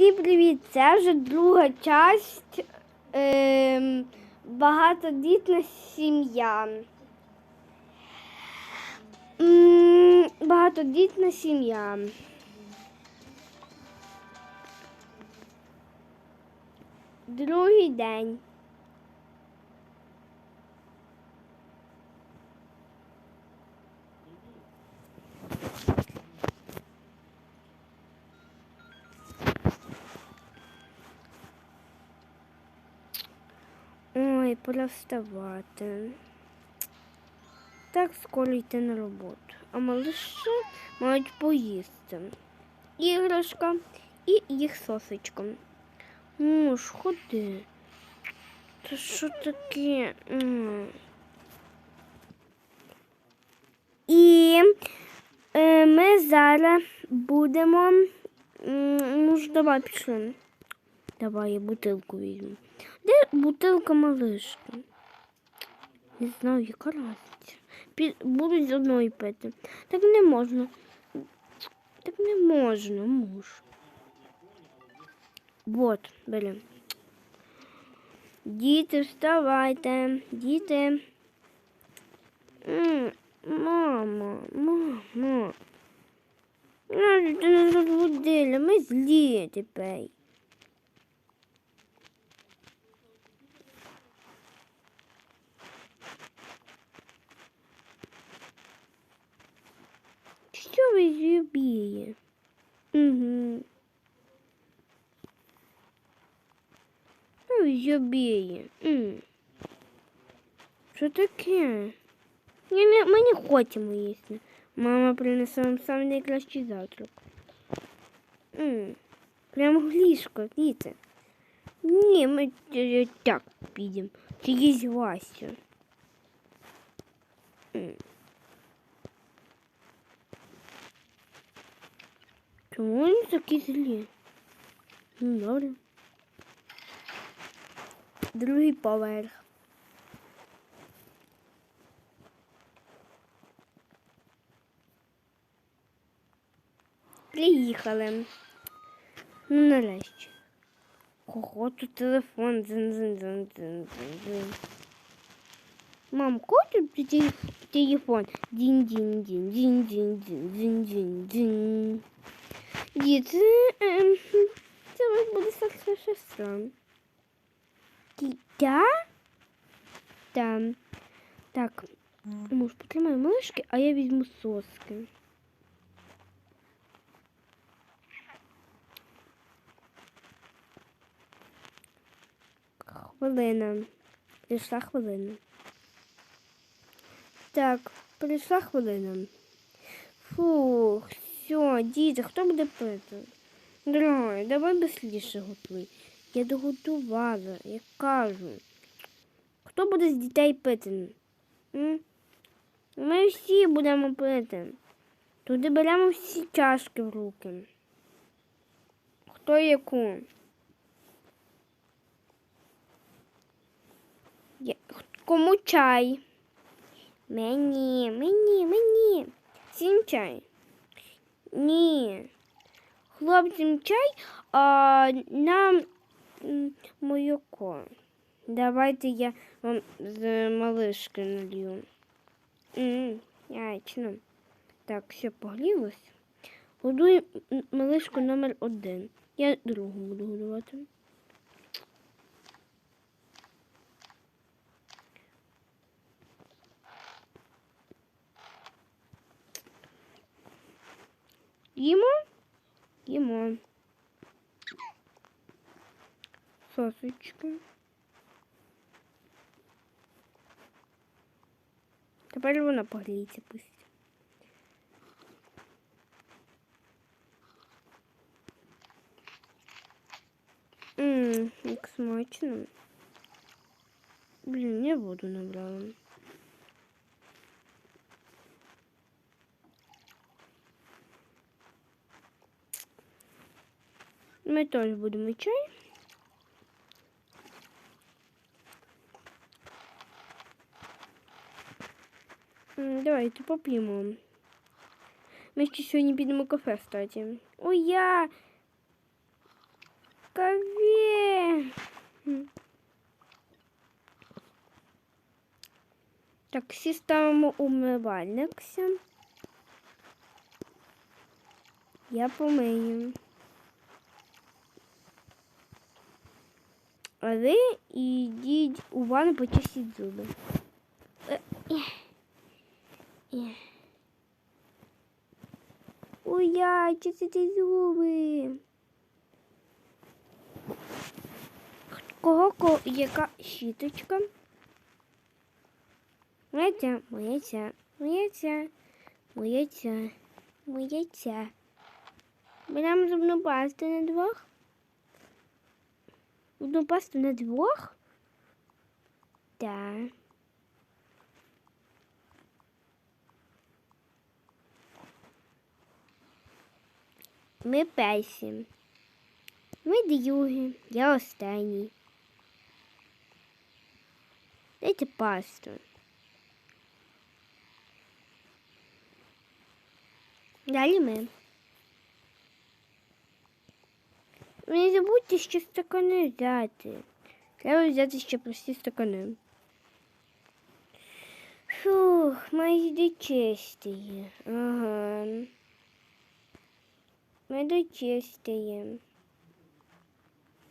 Всім привіт! Це вже друга часть е, багатодітна сім'я. Багатодітна сім'я. Другий день. Ой, пора. Так скоро йти на роботу. А малиші мають поїсти. Іграшка і їх сосочка. Муж, ходи. Та що таке? І е, ми зараз будемо. Муж, давай пішли. Давай я бутилку візьму. Де бутилка малишки? Не знаю, яка разниця. Пі- Будуть з одної пити. Так не можна. Так не можна, муж. Вот, бери. Діти, вставайте. Діти. Мама, мама. Ти не розбудила, ми злі тепер. Зробили? Угу. Ви. Що таке? Я не, ми не хочемо їсти. Мама принесе вам сам найкращий завтрак. М. Прямо в ліжко, діти. Ні, ми так підемо. Чи є Вася? М. Чому вони такі злі? Ну, добре. Другий поверх. Приїхали. Ну, нарешті. Кого тут телефон? Дзин -дзин -дзин -дзин -дзин. Мам, кого тут те- телефон? Дінь-дінь-дінь, дінь-дінь-дінь, дінь-дінь-дінь. Діти, ем, це вас буде старша сестра. Дітя? Там. Так, муж, потримай мишки, а я візьму соски. Хвилина. Прийшла хвилина. Так, прийшла хвилина. Фух, все, діти, хто буде пити? Дорогой, давай безсліше готуй. Я доготувала, я кажу. Хто буде з дітей пити? М? Ми всі будемо пити. Туди беремо всі чашки в руки. Хто яку? Я... Кому чай? Мені, мені, мені. Всім чай. Ні. Хлопцям чай, а нам молоко. Давайте я вам з малишки налью. М, Ячно. Так, все погрілося. Годую малишку номер один. Я другу буду годувати. Їмо? Їмо. Сосочки. Тепер вона погріється пусть. Ммм, як смачно. Блін, я воду набрала. Ми теж будемо чай. Давайте поп'ємо. Ми ще сьогодні підемо кафе, кстати. Ой, я Скорее. Так, всі ставимо умивальникся. Я помию. А ви йдіть у ванну почистіть зуби. Е, е, е. Ой, я чистити зуби. Кого ко яка щіточка? Моя моя ця, моя ця. Беремо зубну пасту на двох. Зубну пасту на двох? Так. Ми перші. Ми другі, я останній. Дайте пасту. Далі ми. Ви Не забудьте ще стакани взяти. Треба взяти ще прості стакани. Фух, майже чистые. Ага. Майже чистые.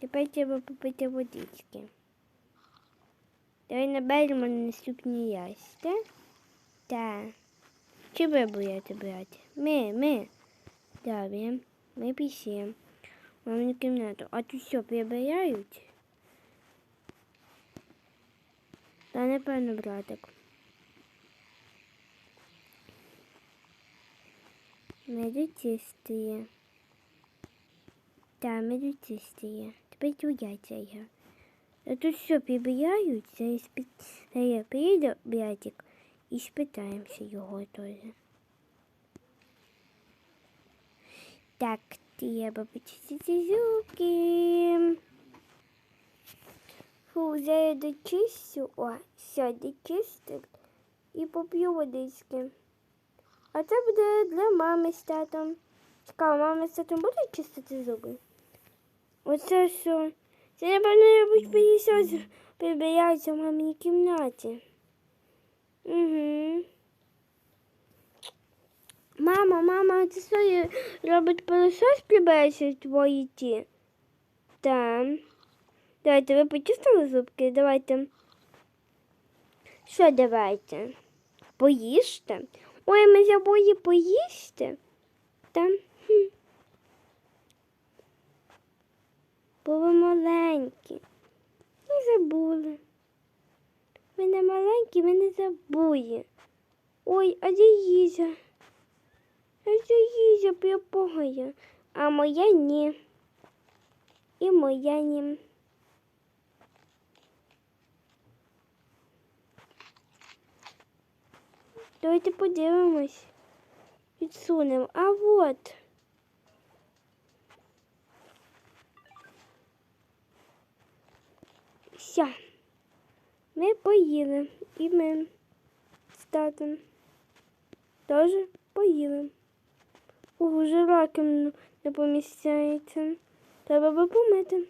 Тепер треба попити водички. Давай наберемо наступні ясти. Так. Чи ви будете брати? Ми, ми. Добре. Ми пішли. Мамину кімнату. А тут все прибирають? Та напевно, братик. Меди чистые. Да, меди чистые. Теперь твоя черга. А тут все прибирають, зараз під... зараз приїде братик і спитаємося його теж. Так, треба почистити зубки. Фу, зараз дочистю. О, все, дочистив. І поп'ю водички. А це буде для мами з татом. Цікаво, мама з татом будуть чистити зуби? Оце все. Це, напевно, мабуть, пилісос прибирається в маминій кімнаті. Угу. Мама, мама, це що робить пилосос в твої ті? Так. Давайте, ви почистили зубки? Давайте. Що давайте? Поїжте? Ой, ми забули поїсти. Там. Бо ви маленькі. Ми забули. Ми не маленькі, ми не забули. Ой, а де їжа? Де їжа припогає? А моя ні. І моя ні. Давайте подивимось. Відсунемо. А вот. Все. Ми поїли. І ми з татом теж поїли. Ого, вже не поміщається. Треба би помити.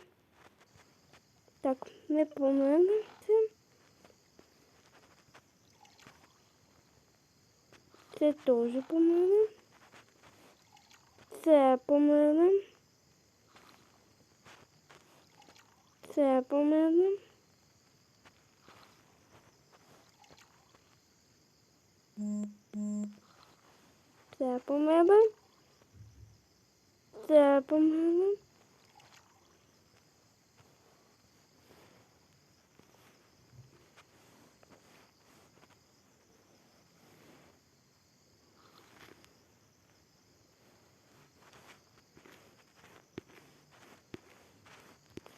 Так, ми помили це. Це теж помили. Це помили. Це помили. Це помили. Це помили.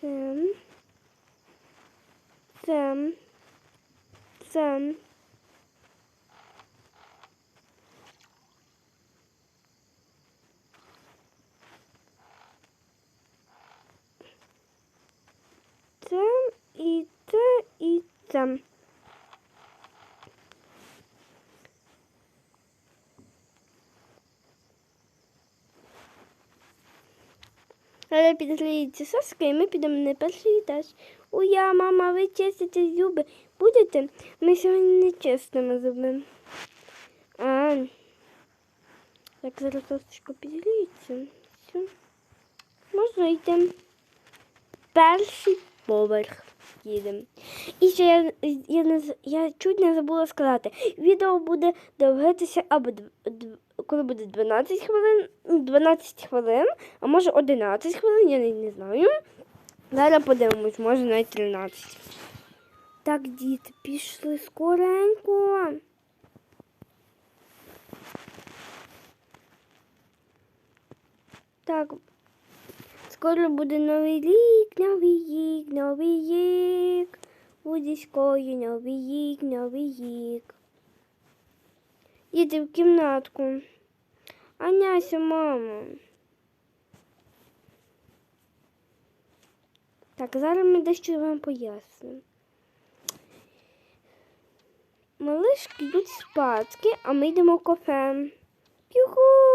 Це. Це. Це. Це і це це. Зараз підгріється соска, і ми підемо на перший етаж. Уя, мама, ви чистите зуби. Будете? Ми сьогодні не чистимо зуби. А, так зараз сосочка підгріється. Все. Можна йти. Перший поверх їдемо. І ще я, я, не, я чуть не забула сказати. Відео буде довгитися або коли буде 12 хвилин, 12 хвилин, а може 11 хвилин, я не, не знаю. Зараз подивимось, може навіть 13. Так, діти, пішли скоренько. Так, скоро буде новий рік, новий рік, новий рік. Буде скоро новий рік, новий рік. Іди в кімнатку. Аняся, мама. Так, зараз ми дещо вам пояснимо. Малишки йдуть спадки, а ми йдемо в кафе. Юху!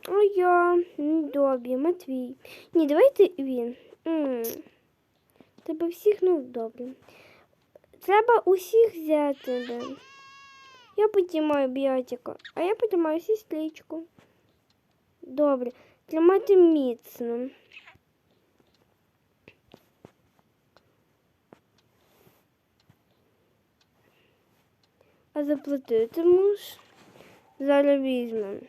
А я ну, добрі, Матвій. Ні, давайте він. М, Тебе всіх ну добре. Треба усіх взяти. Да. Я підіймаю біотика, а я підіймаю сестричку. Добре. Тримати міцно. А заплатити муж? Зараз візьмемо.